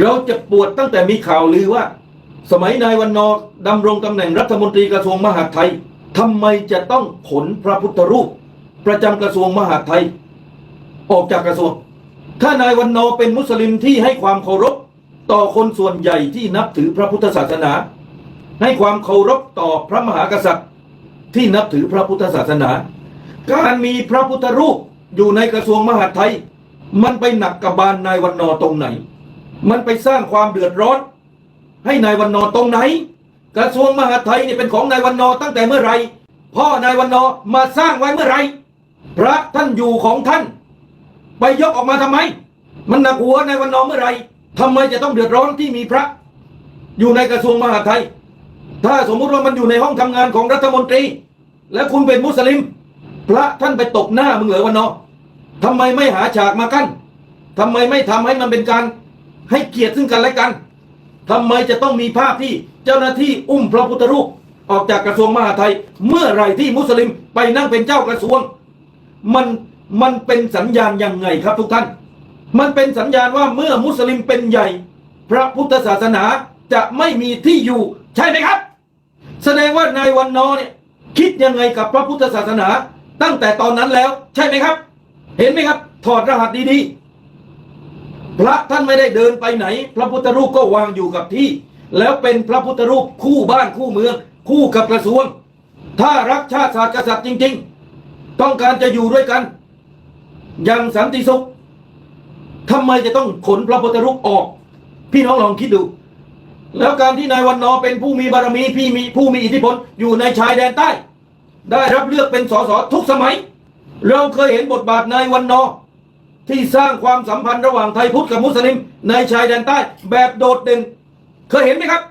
เราจะปวดตั้งแต่มีข่าวลือว่า สมัยนายวันนอดำรงตำแหน่งรัฐมนตรีกระทรวงมหาดไทยทำไมจะต้องขนพระพุทธรูป ประจำกระทรวงมหาดไทย ออกจากกระทรวง ถ้านายวันนอเป็นมุสลิมที่ให้ความเคารพต่อคนส่วนใหญ่ที่นับถือพระพุทธศาสนา ให้ความเคารพต่อพระมหากษัตริย์ ที่นับถือพระพุทธศาสนา การมีพระพุทธรูปอยู่ในกระทรวงมหาดไทย มันไปหนักกับบานนายวันนอตรงไหน มันไปสร้างความเดือดร้อน ให้นายวันนอตรงไหน กระทรวงมหาดไทยนี่เป็นของนายวันนอตั้งแต่เมื่อไหรพ่อนายวันนอมาสร้างไว้เมื่อไหรพระท่านอยู่ของท่าน ไปยกออกมาทำไม มันหนักหัวนายวันนอเมื่อไหรทำไมจะต้องเดือดร้อนที่มีพระ อยู่ในกระทรวงมหาดไทย ถ้าสมมุติว่ามันอยู่ในห้องทำงานของรัฐมนตรี และคุณเป็นมุสลิม พระท่านไปตบหน้ามึงเหรอวันนอร์ทำไมไม่หาฉากมากั้นทำไมไม่ทำให้มันเป็นการ ให้เกียรติซึ่งกันและกันทำไมจะต้องมีภาพที่เจ้าหน้าที่อุ้มพระพุทธรูปออกจากกระทรวงมหาดไทย เมื่อไรที่มุสลิมไปนั่งเป็นเจ้ากระทรวง มันมันเป็นสัญญาณยังไงครับทุกท่าน มันเป็นสัญญาณว่าเมื่อมุสลิมเป็นใหญ่ พระพุทธศาสนาจะไม่มีที่อยู่ใช่ไหมครับ แสดงว่านายวันนอเนี่ยคิดยังไงกับพระพุทธศาสนา ตั้งแต่ตอนนั้นแล้วใช่ไหมครับ เห็นไหมครับ ถอดรหัสดีๆ พระท่านไม่ได้เดินไปไหน พระพุทธรูปก็วางอยู่กับที่ แล้วเป็นพระพุทธรูปคู่บ้านคู่เมือง คู่กับกระทรวง ถ้ารักชาติศาสตร์กษัตริย์จริง ๆ ต้องการจะอยู่ด้วยกัน อย่างสันติสุขทำไมจะต้องขนพระพุทธรูปออก พี่น้องลองคิดดู แล้วการที่นายวันนอเป็นผู้มีบารมีพี่มีผู้มีอิทธิพลอยู่ในชายแดนใต้ ได้รับเลือกเป็นสสทุกสมัย เราเคยเห็นบทบาทนายวันนอ ที่สร้างความสัมพันธ์ระหว่างไทยพุทธกับมุสลิมในชายแดนใต้แบบโดดเด่น เคยเห็นไหมครับ